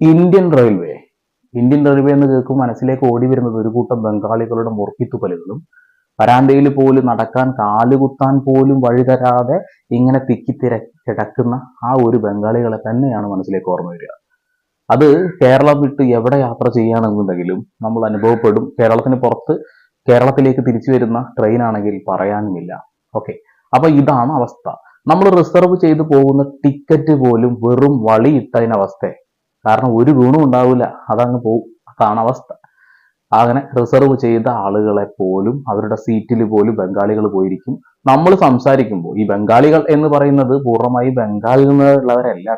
Indian railway. Indian railway എന്ന് കേൾക്കുമ്പോൾ മനസ്സിലേക്ക് ഓടി വരുന്നത് ഒരു കൂട്ടം ബംഗാളികളുടെ മുറുക്കിത്തുപ്പലുകളും വരാന്തയിൽ പോലും നടക്കാൻ കാലുകുത്താൻ പോലും വഴി തരാതെ ഇങ്ങനെ തിക്കിത്തിര കിടക്കുന്ന ആ ഒരു ബംഗാളികളെ തന്നെയാണ് മനസ്സിലേക്ക് ഓർമ്മ വരിക. അത് കേരളം വിട്ട് എവിടെ യാത്ര ചെയ്യുകയാണെന്നുണ്ടെങ്കിലും നമ്മൾ അനുഭവപ്പെടും. കേരളത്തിന് പുറത്ത് കേരളത്തിലേക്ക് തിരിച്ചു വരുന്ന ട്രെയിൻ ആണെങ്കിൽ പറയാനുമില്ല. ഓക്കെ. അപ്പൊ ഇതാണ് അവസ്ഥ. നമ്മൾ റിസർവ് ചെയ്തു പോകുന്ന ടിക്കറ്റ് പോലും വെറും വളിയിട്ടതിന് അവസ്ഥ കാരണം ഒരു ഗുണം ഉണ്ടാവില്ല. അതങ്ങ് പോവും. അതാണ് അവസ്ഥ. അങ്ങനെ റിസർവ് ചെയ്ത ആളുകളെ പോലും അവരുടെ സീറ്റിൽ പോലും ബംഗാളികൾ പോയിരിക്കും. നമ്മൾ സംസാരിക്കുമ്പോൾ ഈ ബംഗാളികൾ എന്ന് പറയുന്നത് പൂർണമായി ബംഗാളിൽ നിന്നുള്ളവരല്ല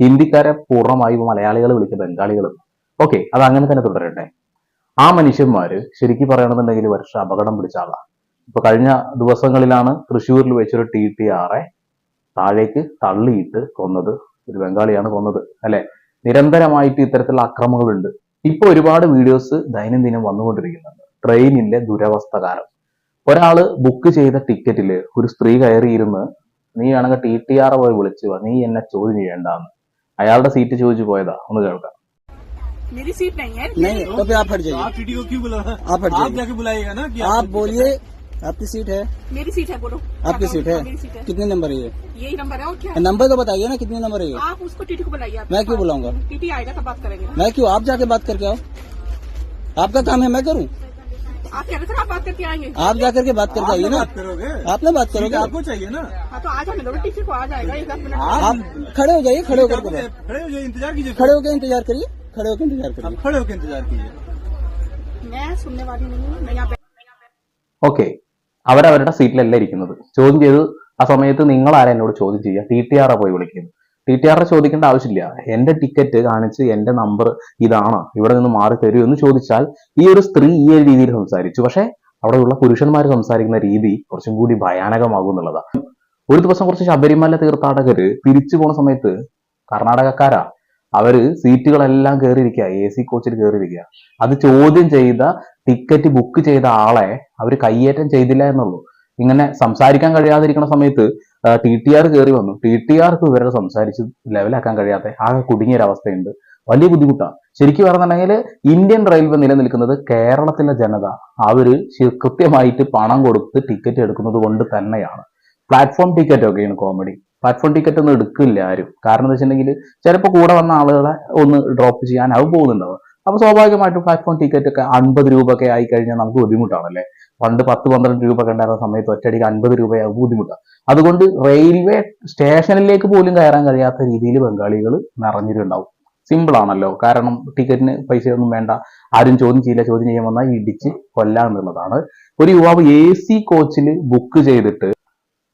ഹിന്ദിക്കാരെ പൂർണമായി മലയാളികൾ വിളിച്ച ബംഗാളികൾ. ഓക്കെ അത് അങ്ങനെ തന്നെ തുടരട്ടെ. ആ മനുഷ്യന്മാര് ശരിക്കും പറയണമെന്നുണ്ടെങ്കിൽ വർഷ അപകടം പിടിച്ച ആളാണ് ഇപ്പൊ കഴിഞ്ഞ ദിവസങ്ങളിലാണ് തൃശ്ശൂരിൽ വെച്ചൊരു ടി ടി ആറെ താഴേക്ക് തള്ളിയിട്ട് കൊന്നത്. ഒരു ബംഗാളിയാണ് കൊന്നത്. അല്ലെ? നിരന്തരമായിട്ട് ഇത്തരത്തിലുള്ള അക്രമങ്ങളുണ്ട് ഇപ്പൊ ഒരുപാട് വീഡിയോസ് ദൈനംദിനം വന്നുകൊണ്ടിരിക്കുന്നുണ്ട് ട്രെയിനിലെ ദുരവസ്ഥ കാരണം ഒരാള് ബുക്ക് ചെയ്ത ടിക്കറ്റില് ഒരു സ്ത്രീ കയറിയിരുന്ന് നീ വേണമെങ്കിൽ ടി ടി ആർ പോയി വിളിച്ചു വാ, നീ എന്നെ ചോദ്യം ചെയ്യേണ്ടാന്ന് അയാളുടെ സീറ്റ് ചോദിച്ചു പോയതാ ഒന്ന് കേൾക്കാം मेरी सीट नहीं है नहीं तो फिर आप हट जाइए आप टीटी को क्यों बुला आप हट आप जाइए जाके बुलाइएगा ना कि आप बोलिए आपकी सीट है? मेरी सीट है बोलो। आपकी सीट है? कितने नंबर है ये? यही नंबर है और क्या? नंबर तो बताइए ना कितने नंबर है ये? आप उसको टीटी को बुलाइए मैं क्यों बुलाऊँगा? टीटी आएगा तो बात करेंगे मैं क्यों? आप जाके बात करके आओ। आपका काम है मैं करूँ? आप बात करके आएँगे। आप जा करके बात करके आइए तो ना। आप ना बात करोगे आपको चाहिए ना। हाँ, तो आ जाने टीसी को आ जाएगा एक आप खड़े हो जाइए खड़े होकर खड़े हो जाइए इंतज़ार कीजिए। खड़े होकर इंतज़ार करिए खड़े होकर इंतज़ार करिए। खड़े होकर इंतज़ार कीजिए। मैं सुनने वाली नहीं हूँ मैं यहाँ ओके അവരവരുടെ സീറ്റിലല്ല ഇരിക്കുന്നത്. ചോദ്യം ചെയ്ത് ആ സമയത്ത് നിങ്ങൾ ആരാ എന്നോട് ചോദ്യം ചെയ്യുക? ടി ടി ആറെ പോയി വിളിക്കുന്നു ടി ടി ആറെ ചോദിക്കേണ്ട ആവശ്യമില്ല. എന്റെ ടിക്കറ്റ് കാണിച്ച് എന്റെ നമ്പർ ഇതാണ്. ഇവിടെ നിന്ന് മാറി തരൂ എന്ന് ചോദിച്ചാൽ ഈ ഒരു സ്ത്രീ ഈ ഒരു രീതിയിൽ സംസാരിച്ചു. പക്ഷേ അവിടെയുള്ള പുരുഷന്മാർ സംസാരിക്കുന്ന രീതി കുറച്ചും കൂടി ഭയാനകമാകും എന്നുള്ളതാണ്. ഒരു ദിവസം കുറച്ച് ശബരിമല തീർത്ഥാടകർ തിരിച്ചു പോണ സമയത്ത് കർണാടകക്കാരാ അവർ സീറ്റുകളെല്ലാം കയറിയിരിക്കുക എ സി കോച്ചിൽ കയറിയിരിക്കുക അത് ചോദ്യം ചെയ്ത ടിക്കറ്റ് ബുക്ക് ചെയ്ത ആളെ അവർ കയ്യേറ്റം ചെയ്തില്ല എന്നുള്ളൂ. ഇങ്ങനെ സംസാരിക്കാൻ കഴിയാതിരിക്കുന്ന സമയത്ത് ടി ടി ആർ കയറി വന്നു. ടി ടി ആർക്ക് ഇവരെ സംസാരിച്ച് ലെവലാക്കാൻ കഴിയാത്ത ആകെ കുടുങ്ങിയൊരവസ്ഥയുണ്ട്. വലിയ ബുദ്ധിമുട്ടാണ് ശരിക്കും പറഞ്ഞിട്ടുണ്ടെങ്കിൽ ഇന്ത്യൻ റെയിൽവേ നിലനിൽക്കുന്നത് കേരളത്തിലെ ജനത അവർ കൃത്യമായിട്ട് പണം കൊടുത്ത് ടിക്കറ്റ് എടുക്കുന്നത് കൊണ്ട് തന്നെയാണ്. പ്ലാറ്റ്ഫോം ടിക്കറ്റ് ഒക്കെയാണ് കോമഡി. പ്ലാറ്റ്ഫോം ടിക്കറ്റ് ഒന്നും എടുക്കില്ല ആരും. കാരണം എന്താ വെച്ചിട്ടുണ്ടെങ്കിൽ ചിലപ്പോൾ കൂടെ വന്ന ആളുകളെ ഒന്ന് ഡ്രോപ്പ് ചെയ്യാൻ അത് പോകുന്നുണ്ടാവും. അപ്പോൾ സ്വാഭാവികമായിട്ടും പ്ലാറ്റ്ഫോം ടിക്കറ്റ് ഒക്കെ അൻപത് രൂപ ഒക്കെ ആയി കഴിഞ്ഞാൽ നമുക്ക് ബുദ്ധിമുട്ടാണല്ലേ? പണ്ട് പത്ത് പന്ത്രണ്ട് രൂപ ഒക്കെ ഉണ്ടായിരുന്ന സമയത്ത് ഒറ്റയടിക്ക് അൻപത് രൂപയാകും ബുദ്ധിമുട്ടാണ് അതുകൊണ്ട് റെയിൽവേ സ്റ്റേഷനിലേക്ക് പോലും കയറാൻ കഴിയാത്ത രീതിയിൽ ബംഗാളികൾ നിറഞ്ഞിട്ടുണ്ടാവും. സിമ്പിൾ ആണല്ലോ. കാരണം ടിക്കറ്റിന് പൈസയൊന്നും വേണ്ട. ആരും ചോദ്യം ചെയ്യില്ല. ചോദ്യം ചെയ്യാൻ വന്നാൽ ഇടിച്ച് കൊല്ലാന്നുള്ളതാണ് ഒരു യുവാവ് എ സി കോച്ചിൽ ബുക്ക് ചെയ്തിട്ട്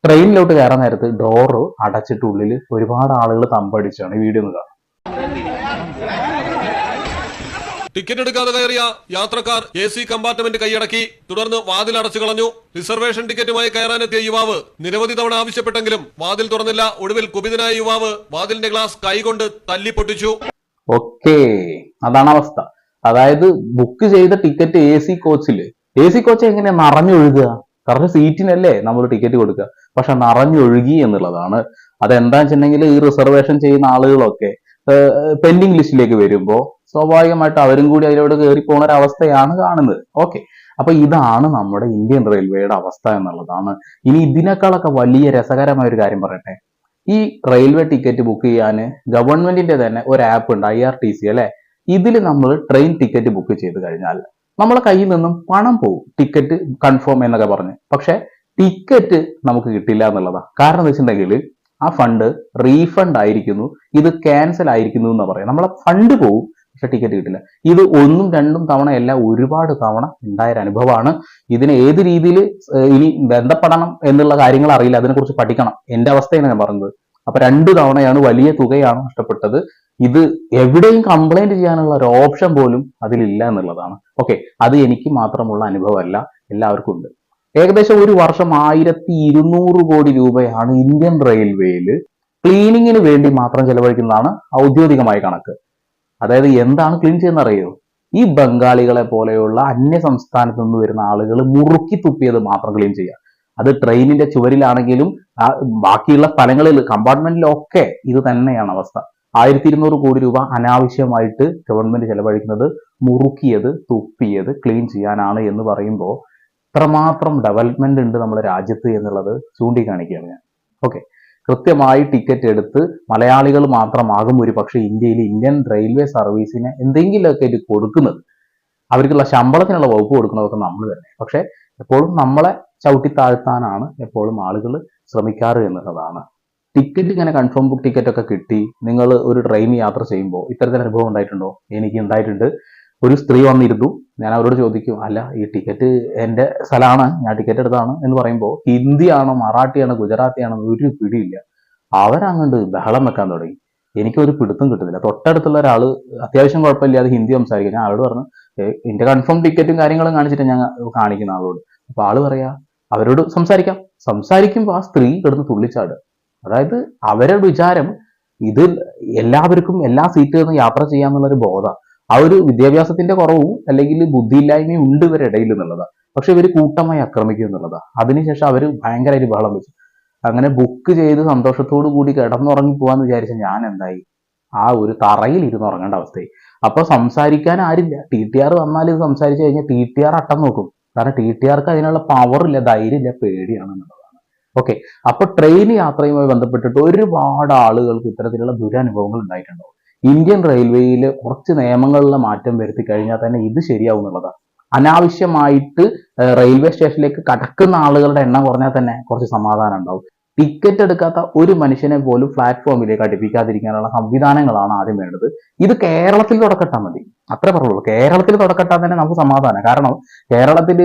ട്രെയിനിലോട്ട് കയറാൻ നേരത്ത് ഡോറ് അടച്ചിട്ട് ഉള്ളിൽ ഒരുപാട് ആളുകൾ തമ്പടിച്ചാണ് ഈ വീഡിയോ ഒന്ന് കാണാം ടിക്കറ്റ് എടുക്കാതെ കയറിയ യാത്രക്കാർ എ സി കമ്പാർട്ട്മെന്റ് കൈയടക്കി തുടർന്ന് വാതിൽ അടച്ചു കളഞ്ഞു. റിസർവേഷൻ ടിക്കറ്റുമായി കയറാനെത്തിയ യുവാവ് നിരവധി തവണ ആവശ്യപ്പെട്ടെങ്കിലും വാതിൽ തുറന്നില്ല. ഒടുവിൽ കുപിതനായ യുവാവ് വാതിലിന്റെ ഗ്ലാസ് കൈകൊണ്ട് തല്ലിപ്പൊട്ടിച്ചു. ഓക്കേ അതാണ് അവസ്ഥ. അതായത് ബുക്ക് ചെയ്ത ടിക്കറ്റ് എ സി കോച്ചിൽ എ സി കോച്ച് എങ്ങനെയാ നിറഞ്ഞൊഴുകുക? കാരണം സീറ്റിനല്ലേ നമ്മൾ ടിക്കറ്റ് കൊടുക്കുക പക്ഷെ നിറഞ്ഞൊഴുകി എന്നുള്ളതാണ്. അതെന്താണെന്ന് വെച്ചിട്ടുണ്ടെങ്കിൽ ഈ റിസർവേഷൻ ചെയ്യുന്ന ആളുകളൊക്കെ പെൻഡിങ് ലിസ്റ്റിലേക്ക് വരുമ്പോൾ സ്വാഭാവികമായിട്ട് അവരും കൂടി അതിലൂടെ കയറി പോകുന്ന ഒരു അവസ്ഥയാണ് കാണുന്നത്. ഓക്കെ അപ്പൊ ഇതാണ് നമ്മുടെ ഇന്ത്യൻ റെയിൽവേയുടെ അവസ്ഥ എന്നുള്ളതാണ്. ഇനി ഇതിനേക്കാളൊക്കെ വലിയ രസകരമായ ഒരു കാര്യം പറയട്ടെ. ഈ റെയിൽവേ ടിക്കറ്റ് ബുക്ക് ചെയ്യാൻ ഗവൺമെന്റിന്റെ തന്നെ ഒരു ആപ്പ് ഉണ്ട് ഐ ആർ ടി സി അല്ലെ? ഇതിൽ നമ്മൾ ട്രെയിൻ ടിക്കറ്റ് ബുക്ക് ചെയ്ത് കഴിഞ്ഞാൽ നമ്മളെ കയ്യിൽ നിന്നും പണം പോകും ടിക്കറ്റ് കൺഫേം എന്നൊക്കെ പറഞ്ഞ്. പക്ഷെ ടിക്കറ്റ് നമുക്ക് കിട്ടില്ല എന്നുള്ളതാണ് കാരണം എന്ന് വെച്ചിട്ടുണ്ടെങ്കിൽ ആ ഫണ്ട് റീഫണ്ട് ആയിരിക്കുന്നു. ഇത് ക്യാൻസൽ ആയിരിക്കുന്നു എന്ന് പറയാം. നമ്മളെ ഫണ്ട് പോകും പക്ഷെ ടിക്കറ്റ് കിട്ടില്ല. ഇത് ഒന്നും രണ്ടും തവണ അല്ല ഒരുപാട് തവണ ഉണ്ടായ ഒരു അനുഭവമാണ്. ഇതിനെ ഏത് രീതിയിൽ ഇനി ബന്ധപ്പെടണം എന്നുള്ള കാര്യങ്ങൾ അറിയില്ല. അതിനെക്കുറിച്ച് പഠിക്കണം. എന്റെ അവസ്ഥയാണ് ഞാൻ പറഞ്ഞത്. അപ്പൊ രണ്ടു തവണയാണ് വലിയ തുകയാണ് നഷ്ടപ്പെട്ടത്. ഇത് എവിടെയും കംപ്ലൈന്റ് ചെയ്യാനുള്ള ഒരു ഓപ്ഷൻ പോലും അതിലില്ല എന്നുള്ളതാണ്. ഓക്കെ അത് എനിക്ക് മാത്രമുള്ള അനുഭവമല്ല എല്ലാവർക്കും ഉണ്ട്. ഏകദേശം ഒരു വർഷം ആയിരത്തി ഇരുന്നൂറ് കോടി രൂപയാണ് ഇന്ത്യൻ റെയിൽവേയിൽ ക്ലീനിങ്ങിന് വേണ്ടി മാത്രം ചെലവഴിക്കുന്നതാണ് ഔദ്യോഗികമായ കണക്ക്. അതായത് എന്താണ് ക്ലീൻ ചെയ്യുന്ന അറിയോ ഈ ബംഗാളികളെ പോലെയുള്ള അന്യ സംസ്ഥാനത്ത് നിന്ന് വരുന്ന ആളുകൾ മുറുക്കി തുപ്പിയത് മാത്രം ക്ലീൻ ചെയ്യുക. അത് ട്രെയിനിന്റെ ചുവരിലാണെങ്കിലും ബാക്കിയുള്ള സ്ഥലങ്ങളിൽ കമ്പാർട്ട്മെന്റിലൊക്കെ ഇത് തന്നെയാണ് അവസ്ഥ. ആയിരത്തി ഇരുന്നൂറ് കോടി രൂപ അനാവശ്യമായിട്ട് ഗവൺമെന്റ് ചെലവഴിക്കുന്നത് മുറുക്കിയത് തുപ്പിയത് ക്ലീൻ ചെയ്യാനാണ് എന്ന് പറയുമ്പോൾ ഇത്രമാത്രം ഡെവലപ്മെന്റ് ഉണ്ട് നമ്മുടെ രാജ്യത്ത് എന്നുള്ളത് ചൂണ്ടിക്കാണിക്കുകയാണ് ഞാൻ. ഓക്കെ കൃത്യമായി ടിക്കറ്റ് എടുത്ത് മലയാളികൾ മാത്രമാകും ഒരു പക്ഷേ ഇന്ത്യയിൽ ഇന്ത്യൻ റെയിൽവേ സർവീസിന് എന്തെങ്കിലുമൊക്കെ ഇത് കൊടുക്കുന്നത്. അവർക്കുള്ള ശമ്പളത്തിനുള്ള വകുപ്പ് കൊടുക്കുന്നതൊക്കെ നമ്മൾ തന്നെ. പക്ഷെ എപ്പോഴും നമ്മളെ ചവിട്ടി താഴ്ത്താനാണ് എപ്പോഴും ആളുകൾ ശ്രമിക്കാറ് എന്നുള്ളതാണ്. ടിക്കറ്റ് ഇങ്ങനെ കൺഫേം ബുക്ക് ടിക്കറ്റ് ഒക്കെ കിട്ടി നിങ്ങൾ ഒരു ട്രെയിൻ യാത്ര ചെയ്യുമ്പോൾ ഇത്തരത്തിൽ അനുഭവം ഉണ്ടായിട്ടുണ്ടോ? എനിക്ക് ഉണ്ടായിട്ടുണ്ട്. ഒരു സ്ത്രീ വന്നിരുന്നു. ഞാൻ അവരോട് ചോദിക്കും അല്ല ഈ ടിക്കറ്റ് എന്റെ സ്ഥലമാണ് ഞാൻ ടിക്കറ്റ് എടുത്താണ് എന്ന് പറയുമ്പോൾ ഹിന്ദിയാണോ മറാഠിയാണോ ഗുജറാത്തിയാണോ ഒരു പിടിയില്ല. അവരങ്ങോട്ട് ബഹളം വെക്കാൻ തുടങ്ങി. എനിക്കൊരു പിടുത്തം കിട്ടുന്നില്ല. തൊട്ടടുത്തുള്ള ഒരാൾ അത്യാവശ്യം കുഴപ്പമില്ലാതെ ഹിന്ദി സംസാരിക്കും ഞാൻ ആളോട് പറഞ്ഞു എന്റെ കൺഫേം ടിക്കറ്റും കാര്യങ്ങളും കാണിച്ചിട്ട് ഞാൻ കാണിക്കുന്ന ആളോട്. അപ്പൊ ആൾ പറയാ അവരോട് സംസാരിക്കാം. സംസാരിക്കുമ്പോൾ ആ സ്ത്രീ കിടന്ന് തുള്ളിച്ചാടുക അതായത് അവരുടെ വിചാരം ഇത് എല്ലാവർക്കും എല്ലാ സീറ്റിൽ നിന്ന് യാത്ര ചെയ്യാന്നുള്ളൊരു ബോധം. ആ ഒരു വിദ്യാഭ്യാസത്തിന്റെ കുറവും അല്ലെങ്കിൽ ബുദ്ധിയില്ലായ്മയും ഉണ്ട് ഇവരുടെ ഇടയിൽ എന്നുള്ളതാണ് പക്ഷെ ഇവർ കൂട്ടമായി ആക്രമിക്കും എന്നുള്ളതാണ് അതിനുശേഷം അവർ ഭയങ്കരമായിട്ട് ബഹളം വെച്ചു. അങ്ങനെ ബുക്ക് ചെയ്ത് സന്തോഷത്തോടു കൂടി കിടന്നുറങ്ങി പോകാന്ന് വിചാരിച്ച ഞാൻ എന്തായി ആ ഒരു തറയിൽ ഇരുന്ന് ഉറങ്ങേണ്ട അവസ്ഥയായി. അപ്പൊ സംസാരിക്കാൻ ആരില്ല. ടി ടി ആർ വന്നാൽ ഇത് സംസാരിച്ചു കഴിഞ്ഞാൽ ടി ടി ആർ അട്ടം നോക്കും. കാരണം ടി ടി ആർക്ക് അതിനുള്ള പവർ ഇല്ല ധൈര്യം ഇല്ല പേടിയാണ് എന്നുള്ളതാണ് ഓക്കെ അപ്പൊ ട്രെയിൻ യാത്രയുമായി ബന്ധപ്പെട്ടിട്ട് ഒരുപാട് ആളുകൾക്ക് ഇത്തരത്തിലുള്ള ദുരനുഭവങ്ങൾ ഉണ്ടായിട്ടുണ്ടാവും ഇന്ത്യൻ റെയിൽവേയിൽ കുറച്ച് നിയമങ്ങളിലെ മാറ്റം വരുത്തി കഴിഞ്ഞാൽ തന്നെ ഇത് ശരിയാവും എന്നുള്ളതാണ്. അനാവശ്യമായിട്ട് റെയിൽവേ സ്റ്റേഷനിലേക്ക് കടക്കുന്ന ആളുകളുടെ എണ്ണം കുറഞ്ഞാൽ തന്നെ കുറച്ച് സമാധാനം ഉണ്ടാവും. ടിക്കറ്റ് എടുക്കാത്ത ഒരു മനുഷ്യനെ പോലും പ്ലാറ്റ്ഫോമിലേക്ക് അടുപ്പിക്കാതിരിക്കാനുള്ള സംവിധാനങ്ങളാണ് ആദ്യം വേണ്ടത്. ഇത് കേരളത്തിൽ തുടക്കട്ടാൽ മതി. അത്ര പറയുള്ളൂ കേരളത്തിൽ തുടക്കട്ടാൽ തന്നെ നമുക്ക് സമാധാനം. കാരണം കേരളത്തിൽ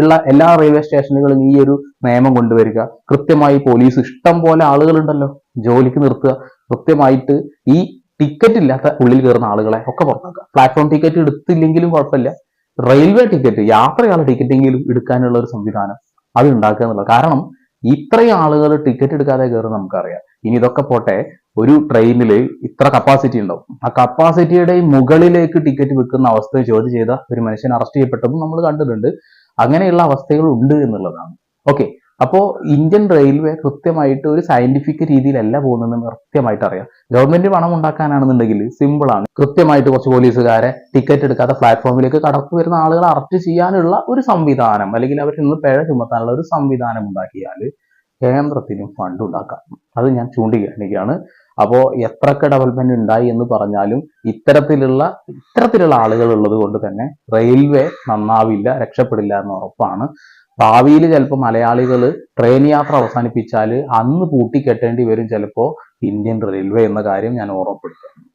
ഉള്ള എല്ലാ റെയിൽവേ സ്റ്റേഷനുകളിലും ഈ ഒരു നിയമം കൊണ്ടുവരിക. കൃത്യമായി പോലീസ് ഇഷ്ടം പോലെ ആളുകളുണ്ടല്ലോ. ജോലിക്ക് നിർത്തുക. കൃത്യമായിട്ട് ഈ ടിക്കറ്റ് ഇല്ലാത്ത ഉള്ളിൽ കയറുന്ന ആളുകളെ ഒക്കെ പുറത്താക്കുക. പ്ലാറ്റ്ഫോം ടിക്കറ്റ് എടുത്തില്ലെങ്കിലും കുഴപ്പമില്ല. റെയിൽവേ ടിക്കറ്റ് യാത്രയുള്ള ടിക്കറ്റെങ്കിലും എടുക്കാനുള്ള ഒരു സംവിധാനം അത് ഉണ്ടാക്കുക എന്നുള്ളത് കാരണം ഇത്രയും ആളുകൾ ടിക്കറ്റ് എടുക്കാതെ കയറും നമുക്കറിയാം. ഇനി ഇതൊക്കെ പോട്ടെ ഒരു ട്രെയിനിൽ ഇത്ര കപ്പാസിറ്റി ഉണ്ടാവും. ആ കപ്പാസിറ്റിയുടെ മുകളിലേക്ക് ടിക്കറ്റ് വെക്കുന്ന അവസ്ഥ ചോദ്യം ചെയ്ത ഒരു മനുഷ്യൻ അറസ്റ്റ് ചെയ്യപ്പെട്ടതും നമ്മൾ കണ്ടിട്ടുണ്ട്. അങ്ങനെയുള്ള അവസ്ഥകൾ ഉണ്ട് എന്നുള്ളതാണ്. ഓക്കെ അപ്പോ ഇന്ത്യൻ റെയിൽവേ കൃത്യമായിട്ട് ഒരു സയന്റിഫിക് രീതിയിലല്ല പോകുന്നതെന്ന് കൃത്യമായിട്ട് അറിയാം. ഗവൺമെന്റ് പണം ഉണ്ടാക്കാനാണെന്നുണ്ടെങ്കിൽ സിമ്പിൾ ആണ്. കൃത്യമായിട്ട് കുറച്ച് പോലീസുകാരെ ടിക്കറ്റ് എടുക്കാത്ത പ്ലാറ്റ്ഫോമിലേക്ക് കടന്നു വരുന്ന ആളുകളെ അറസ്റ്റ് ചെയ്യാനുള്ള ഒരു സംവിധാനം അല്ലെങ്കിൽ അവരിൽ നിന്ന് പിഴ ചുമത്താനുള്ള ഒരു സംവിധാനം ഉണ്ടാക്കിയാൽ കേന്ദ്രത്തിനും ഫണ്ട് ഉണ്ടാക്കാം. അത് ഞാൻ ചൂണ്ടിക്കാണിക്കുകയാണ്. അപ്പോൾ എത്രയൊക്കെ ഡെവലപ്മെന്റ് ഉണ്ടായി എന്ന് പറഞ്ഞാലും ഇത്തരത്തിലുള്ള ഇത്തരത്തിലുള്ള ആളുകൾ ഉള്ളത് കൊണ്ട് തന്നെ റെയിൽവേ നന്നാവില്ല രക്ഷപ്പെടില്ല എന്ന് ഉറപ്പാണ്. ഭാവിയിൽ ചിലപ്പോൾ മലയാളികൾ ട്രെയിൻ യാത്ര അവസാനിപ്പിച്ചാൽ അന്ന് പൂട്ടിക്കെട്ടേണ്ടി വരും ചിലപ്പോൾ ഇന്ത്യൻ റെയിൽവേ എന്ന കാര്യം ഞാൻ ഓർമ്മപ്പെടുത്തുന്നു.